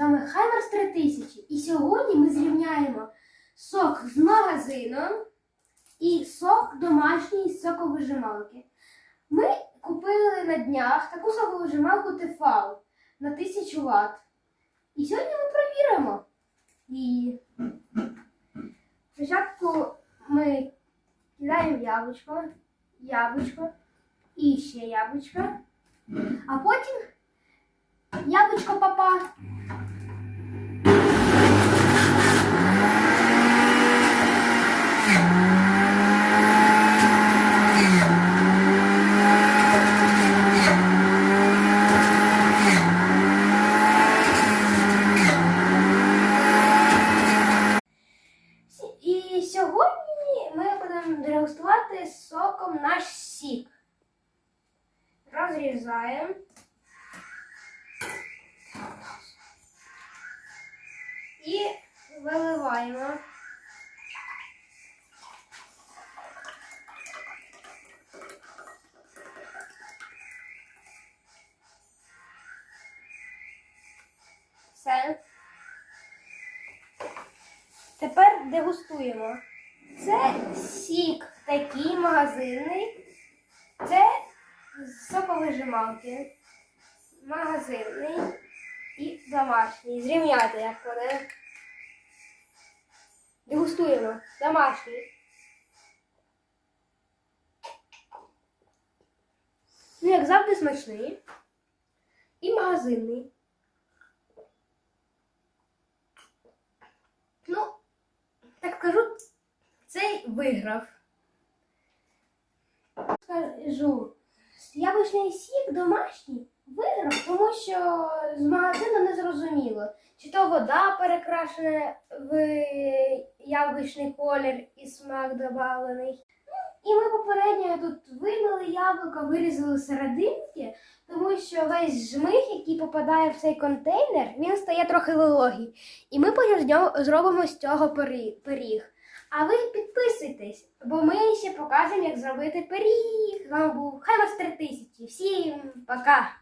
вами Хаймерс 3000. І сьогодні ми зрівняємо сок з магазину і сок домашній з соковижималки. Ми купили на днях таку соковижималку Тефал на 1000 Вт. І сьогодні ми перевіримо її. Спочатку ми кидаємо яблучко, яблучко і ще яблучко, а потім яблучко папа. І сьогодні ми будемо дегустувати соком наш сік. Розрізаємо. І виливаємо. Тепер дегустуємо. Це сік такий магазинний. Це соковижималки. Магазинний і домашній. Зрівняти як вони. Дегустуємо. Домашній. Ну, як завжди, смачний. І магазинний. Ну, так скажу, цей виграв. Скажу, яблучний сік домашній виграв, тому що з магазину не зрозуміло, чи то вода перекрашена в яблучний колір і смак додавлений. І ми попередньо тут вимили яблука, вирізали серединки, тому що весь жмих, який попадає в цей контейнер, він стає трохи вологий. І ми потім зробимо з цього пиріг. А ви підписуйтесь, бо ми ще покажемо, як зробити пиріг. З вами був Хаймас 3000. Всім пока!